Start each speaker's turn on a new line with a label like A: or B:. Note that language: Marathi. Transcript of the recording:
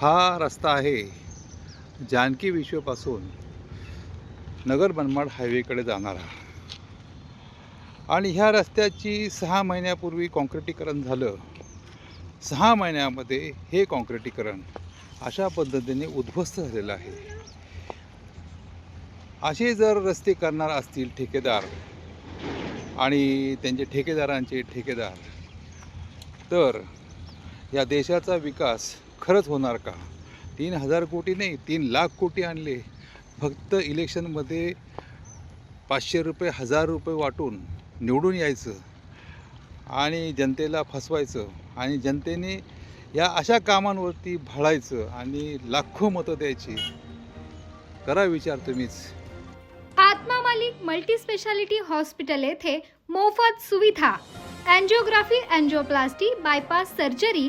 A: हा रस्ता आहे जानकी विश्वपासून नगर मनमाड हायवेकडे जाणारा. आणि ह्या रस्त्याची सहा महिन्यापूर्वी कॉन्क्रिटीकरण झालं. सहा महिन्यामध्ये हे कॉन्क्रिटीकरण अशा पद्धतीने उद्ध्वस्त झालेलं आहे. असे जर रस्ते करणार असतील ठेकेदार आणि त्यांचे ठेकेदारांचे ठेकेदार तर या देशाचा विकास खरंच होणार का? तीन हजार कोटी नाही तीन लाख कोटी आणले. फक्त इलेक्शनमध्ये पाचशे रुपये हजार रुपये वाटून निवडून यायचं आणि जनतेला फसवायचं आणि जनतेने या अशा कामांवरती भाळायचं आणि लाखो मतं द्यायची. करा विचार तुम्हीच.
B: आत्मा मालिक मल्टी स्पेशालिटी हॉस्पिटल येथे मोफत सुविधा. Angiography angioplasty bypass surgery